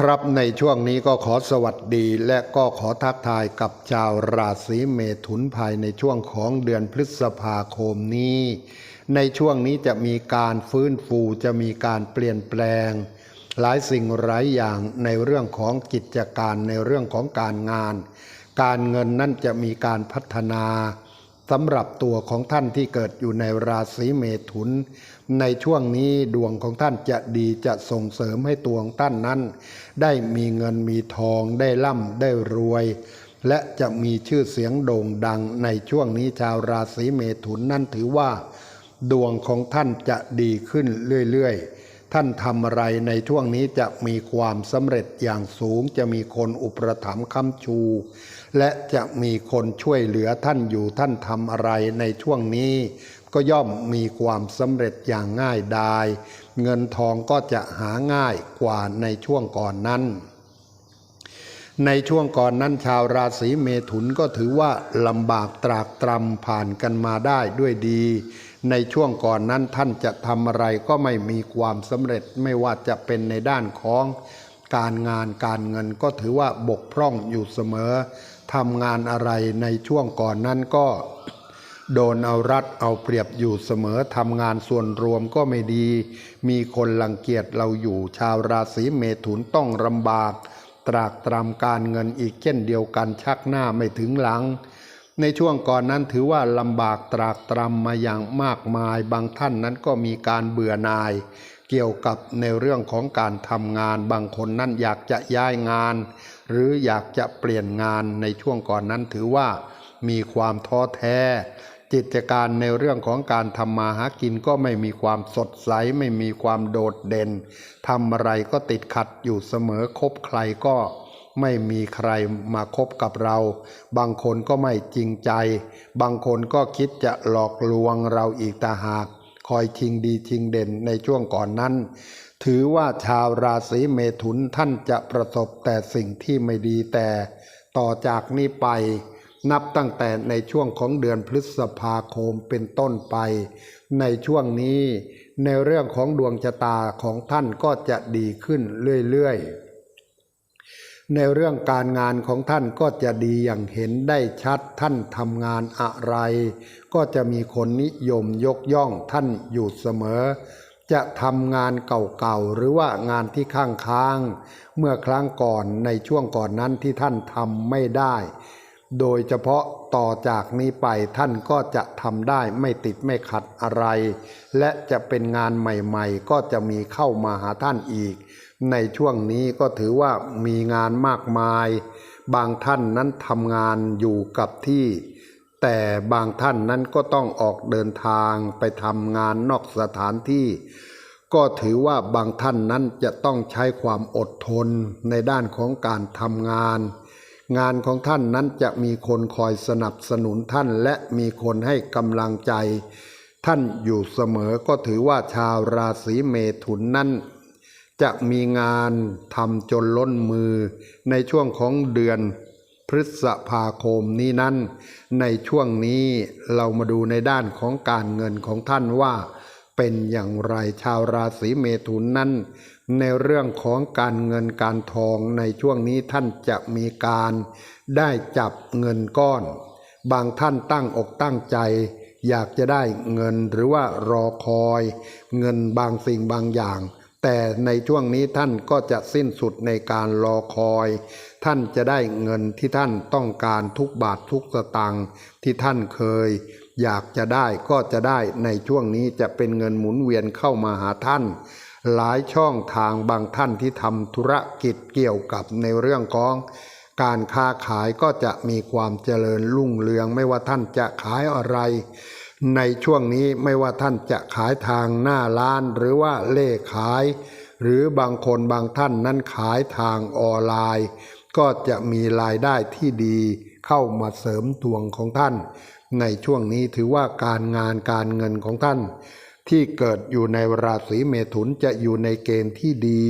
ครับในช่วงนี้ก็ขอสวัสดีและก็ขอทักทายกับชาวราศีเมถุนภายในช่วงของเดือนพฤษภาคมนี้ ในช่วงนี้จะมีการฟื้นฟูจะมีการเปลี่ยนแปลง หลายสิ่งหลายอย่างในเรื่องของกิจการในเรื่องของการงาน การเงินนั่นจะมีการพัฒนา สำหรับตัวของท่านที่เกิดอยู่ในราศีเมถุน ในช่วงนี้ดวงของท่านจะดีจะส่งเสริมให้ตัวของท่านนั้น ได้มีเงินมีทองได้ร่ำได้รวย และจะมีชื่อเสียงโด่งดังในช่วงนี้ชาวราศีเมถุนนั่นถือว่า ดวงของท่านจะดีขึ้นเรื่อยๆ ท่านทำอะไรในช่วงนี้จะมีความสำเร็จอย่างสูงจะมีคนอุปถัมภ์ค้ำชู และจะมีคนช่วยเหลือท่านอยู่ท่านทำอะไรในช่วงนี้ ก็ย่อมมีความสำเร็จอย่างง่ายดาย เงินทองก็จะหาง่ายกว่าในช่วงก่อนนั้น ในช่วงก่อนนั้นชาวราศีเมถุนก็ถือว่าลำบากตรากตรำผ่านกันมาได้ด้วยดี ในช่วงก่อนนั้นท่านจะทำอะไรก็ไม่มีความสำเร็จไม่ว่าจะเป็นในด้านของการงานการเงินก็ถือว่าบกพร่องอยู่เสมอ ทำงานอะไรในช่วงก่อนนั้นก็โดนเอารัดเอาเปรียบอยู่เสมอทำงานส่วนรวมก็ไม่ดี มีคนลังเกียจเราอยู่ชาวราศีเมถุนต้องลำบาก ตรากตรำการเงินอีกเช่นเดียวกันชักหน้าไม่ถึงหลัง ในช่วงก่อนนั้นถือว่าลำบากตรากตรำมาอย่างมากมาย บางท่านนั้นก็มีการเบื่อหน่าย เกี่ยวกับในเรื่องของการทำงาน บางคนนั้นอยากจะย้ายงาน หรืออยากจะเปลี่ยนงานในช่วงก่อนนั้นถือว่ามีความท้อแท้กิจการในเรื่องของการทำมาหากินก็ไม่มีความสดใส ไม่มีความโดดเด่นทำอะไรก็ติดขัดอยู่เสมอคบใครก็ ไม่มีใครมาคบกับเรา บางคนก็ไม่จริงใจ บางคนก็คิดจะหลอกลวงเราอีกตาหาก คอยชิงดีชิงเด่นในช่วงก่อนนั้น ถือว่าชาวราศีเมถุนท่านจะประสบแต่สิ่งที่ไม่ดีแต่ ต่อจากนี้ไป นับตั้งแต่ในช่วงของเดือนพฤษภาคมเป็นต้นไป ในช่วงนี้ ในเรื่องของดวงชะตาของท่านก็จะดีขึ้นเรื่อยๆ ในเรื่องการงานของท่านก็จะดีอย่างเห็นได้ชัดท่านทำงานอะไร ก็จะมีคนนิยมยกย่องท่านอยู่เสมอ จะทำงานเก่าๆหรือว่างานที่ข้างค้างเมื่อครั้งก่อนในช่วงก่อนนั้นที่ท่านทำไม่ได้ โดยเฉพาะต่อจากนี้ไปท่านก็จะทำได้ไม่ติดไม่ขัดอะไร และจะเป็นงานใหม่ๆ ก็จะมีเข้ามาหาท่านอีก ในช่วงนี้ก็ถือว่ามีงานมากมาย บางท่านนั้นทำงานอยู่กับที่ แต่บางท่านนั้นก็ต้องออกเดินทางไปทำงานนอกสถานที่ ก็ถือว่าบางท่านนั้นจะต้องใช้ความอดทนในด้านของการทำงาน งานของท่านนั้นจะมีคนคอยสนับสนุนท่านและมีคนให้กำลังใจ ท่านอยู่เสมอก็ถือว่าชาวราศีเมถุนนั้น จะมีงานทำจนล้นมือในช่วงของเดือนพฤษภาคมนี้นั้น ในช่วงนี้เรามาดูในด้านของการเงินของท่านว่า เป็นอย่างไรชาวราศีเมถุนนั้น ในเรื่องของการเงินการทองในช่วงนี้ท่านจะมีการได้จับเงินก้อน บางท่านตั้งอกตั้งใจ อยากจะได้เงินหรือว่ารอคอย เงินบางสิ่งบางอย่าง แต่ในช่วงนี้ท่านก็จะสิ้นสุดในการรอคอย ท่านจะได้เงินที่ท่านต้องการทุกบาททุกสตางค์ที่ท่านเคย อยากจะได้ก็จะได้ในช่วงนี้จะเป็นเงินหมุนเวียนเข้ามาหาท่าน หลายช่องทางบางท่านที่ทำธุรกิจเกี่ยวกับในเรื่องของการค้าขายก็จะมีความเจริญรุ่งเรืองไม่ว่าท่านจะขายอะไร ในช่วงนี้ไม่ว่าท่านจะขายทางหน้าร้านหรือว่าเล่ขาย หรือบางคนบางท่านนั้นขายทางออนไลน์ ก็จะมีรายได้ที่ดีเข้ามาเสริมดวงของท่าน ในช่วงนี้ถือว่าการงานการเงินของท่าน ที่เกิดอยู่ในราศีเมถุนจะอยู่ในเกณฑ์ที่ดี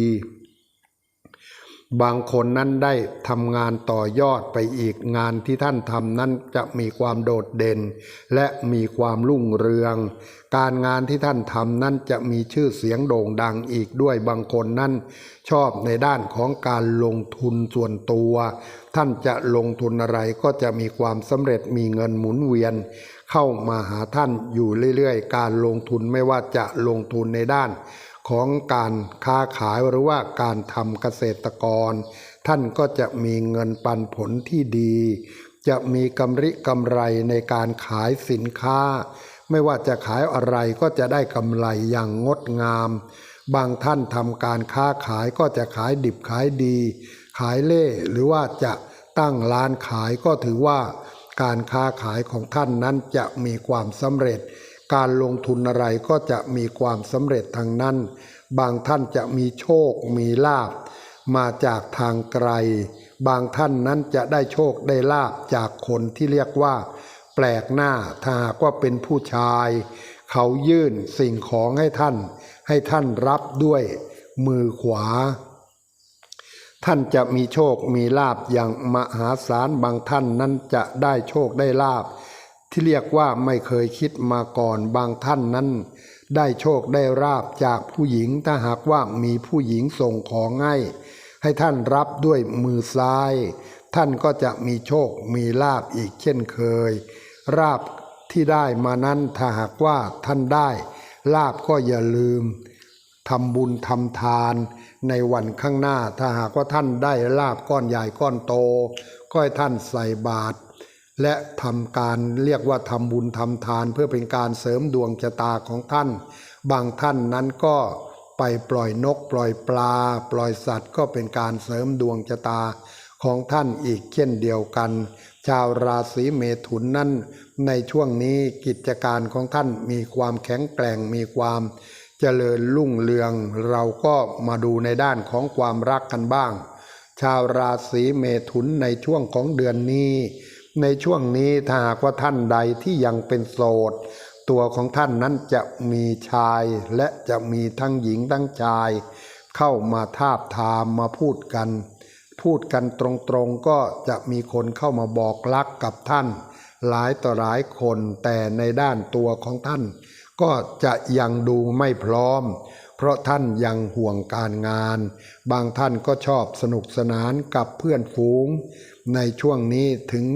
บางคนนั้นได้ทำงานต่อยอดไปอีกงานที่ท่านทำนั้นจะมีความโดดเด่น และมีความรุ่งเรือง การงานที่ท่านทำนั้นจะมีชื่อเสียงโด่งดังอีกด้วยบางคนนั้น ชอบในด้านของการลงทุนส่วนตัว ท่านจะลงทุนอะไรก็จะมีความสำเร็จมีเงินหมุนเวียน เข้ามาหาท่านอยู่เรื่อยๆ การลงทุนไม่ว่าจะลงทุนในด้าน ของการค้าขายหรือว่าการทำเกษตรกร ท่านก็จะมีเงินปันผลที่ดี จะมีกำริกำไรในการขายสินค้า ไม่ว่าจะขายอะไรก็จะได้กำไรอย่างงดงาม บางท่านทำการค้าขายก็จะขายดิบขายดี ขายเล่หรือว่าจะตั้งร้านขายก็ถือว่า การค้าขายของท่านนั้นจะมีความสำเร็จ การลงทุนอะไรก็จะมีความสำเร็จทางนั้น บางท่านจะมีโชคมีลาบมาจากทางไกล บางท่านนั้นจะได้โชคได้ลาบจากคนที่เรียกว่า แปลกหน้าถ้าหากว่าเป็นผู้ชาย เขายื่นสิ่งของให้ท่าน ให้ท่านรับด้วยมือขวา ท่านจะมีโชคมีลาบอย่างมหาศาลบางท่านนั้นจะได้โชคได้ลาบ ที่เรียกว่าไม่เคยคิดมาก่อนบางท่านนั้น ได้โชคได้ราบจากผู้หญิงถ้าหากว่ามีผู้หญิงส่งของให้ให้ท่านรับด้วยมือซ้าย ท่านก็จะมีโชคมีลาบอีกเช่นเคย ราบที่ได้มานั้นถ้าหากว่าท่านได้ ลาบก็อย่าลืมทำบุญทำทานในวันข้างหน้า ถ้าหากว่าท่านได้ลาบก้อนใหญ่ก้อนโต ก็ให้ท่านใส่บาตร และทำการเรียกว่าทำบุญทำทาน เพื่อเป็นการเสริมดวงชะตาของท่าน บางท่านนั้นก็ไปปล่อยนก ปล่อยปลา ปล่อยสัตว์ก็เป็นการเสริมดวงชะตาของท่านอีกเช่นเดียวกัน ชาวราศีเมถุนนั้น ในช่วงนี้กิจการของท่านมีความแข็งแกร่งมีความเจริญรุ่งเรือง เราก็มาดูในด้านของความรักกันบ้าง ชาวราศีเมถุนในช่วงของเดือนนี้ ในช่วงนี้ถ้าหากว่าท่านใดที่ยังเป็นโสด ตัวของท่านนั้นจะมีชายและจะมีทั้งหญิงทั้งชาย เข้ามาทาบทามมาพูดกัน พูดกันตรงๆก็จะมีคนเข้ามาบอกรักกับท่าน หลายต่อหลายคนแต่ในด้านตัวของท่าน ก็จะยังดูไม่พร้อม เพราะท่านยังห่วงการงาน บางท่านก็ชอบสนุกสนานกับเพื่อนฝูง ในช่วงนี้ถึง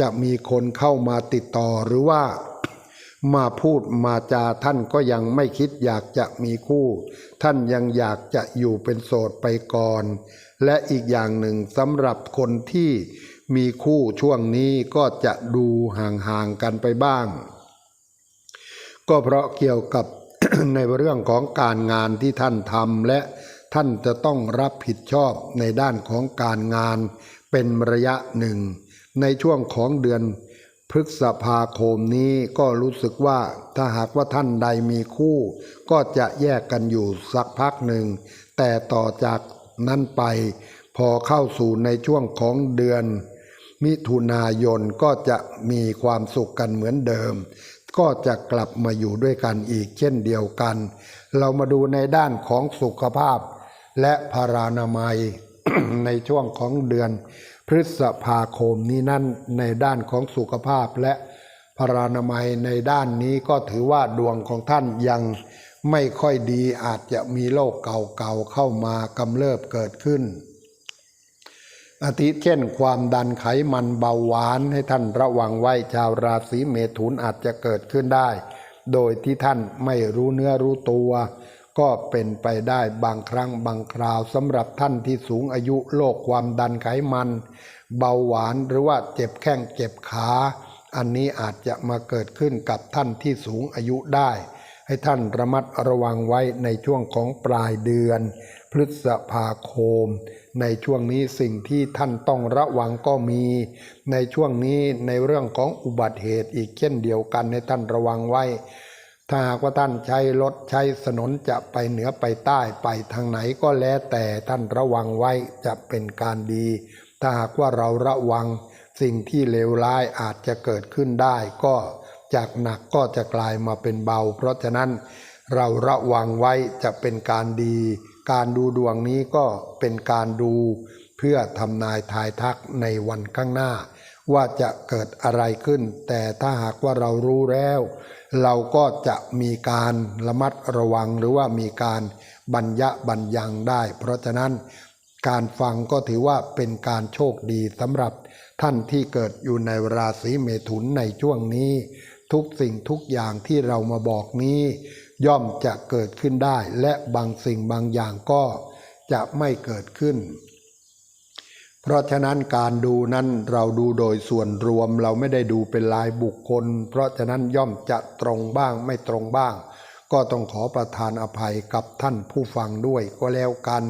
จะมีคนเข้ามาติดต่อหรือว่ามาพูดมาจาท่านก็ยังไม่คิดอยากจะมีคู่ ท่านยังอยากจะอยู่เป็นโสดไปก่อน และอีกอย่างหนึ่งสำหรับคนที่มีคู่ช่วงนี้ก็จะดูห่างๆกันไปบ้าง ก็เพราะเกี่ยวกับในเรื่องของการงานที่ท่านทำและท่านจะต้องรับผิดชอบในด้านของการงานเป็นระยะหนึ่ง ในช่วงของเดือนพฤษภาคมนี้ก็รู้สึกว่าถ้าหากว่าท่านใดมีคู่ ก็จะแยกกันอยู่สักพักหนึ่ง แต่ต่อจากนั้นไป พอเข้าสู่ในช่วงของเดือน มิถุนายนก็จะมีความสุขกันเหมือนเดิม ก็จะกลับมาอยู่ด้วยกันอีกเช่นเดียวกัน เรามาดูในด้านของสุขภาพ และพารานามัยในช่วงของเดือน พฤษภาคมนี้นั่นในด้านของสุขภาพและพรานามัยในด้านนี้ก็ถือว่าดวงของท่านยังไม่ค่อยดีอาจจะมีโรคเก่าๆเข้ามากำเริบเกิดขึ้น อาทิเช่นความดันไขมันเบาหวานให้ท่านระวังไว้ชาวราศีเมถุนอาจจะเกิดขึ้นได้ โดยที่ท่านไม่รู้เนื้อรู้ตัว ก็เป็นไปได้บางครั้งบางคราวสำหรับท่านที่สูงอายุโรคความดันไขมัน เบาหวานหรือว่าเจ็บแข้งเจ็บขา อันนี้อาจจะมาเกิดขึ้นกับท่านที่สูงอายุได้ ให้ท่านระมัดระวังไว้ในช่วงของปลายเดือน พฤษภาคม ในช่วงนี้สิ่งที่ท่านต้องระวังก็มี ในช่วงนี้ในเรื่องของอุบัติเหตุอีกเช่นเดียวกันให้ท่านระวังไว้ ถ้าหากว่าท่านใช้รถใช้ถนนจะไปเหนือไปใต้ไปทางไหนก็แล้วแต่ท่านระวังไว้จะเป็นการดี ถ้าหากว่าเราระวังสิ่งที่เลวร้ายอาจจะเกิดขึ้นได้ ก็จากหนักก็จะกลายมาเป็นเบา เพราะฉะนั้นเราระวังไว้จะเป็นการดี การดูดวงนี้ก็เป็นการดู เพื่อทำนายทายทักในวันข้างหน้า ว่าจะเกิดอะไรขึ้น แต่ถ้าหากว่าเรารู้แล้ว เราก็จะมีการระมัดระวังหรือว่ามีการบรรยะบรรยังได้ เพราะฉะนั้นการฟังก็ถือว่าเป็นการโชคดีสำหรับท่านที่เกิดอยู่ในราศีเมถุนในช่วงนี้ ทุกสิ่งทุกอย่างที่เรามาบอกนี้ ย่อมจะเกิดขึ้นได้ และบางสิ่งบางอย่างก็จะไม่เกิดขึ้น เพราะฉะนั้นการดูนั้นเราดูโดยส่วนรวมเราไม่ได้ดูเป็นรายบุคคล เพราะฉะนั้นย่อมจะตรงบ้างไม่ตรงบ้าง ก็ต้องขอประทานอภัยกับท่านผู้ฟังด้วยก็แล้วกัน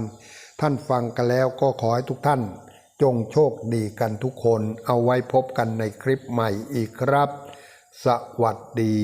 ท่านฟังกันแล้วก็ขอให้ทุกท่าน จงโชคดีกันทุกคนเอาไว้พบกันในคลิปใหม่อีกครับ สวัสดี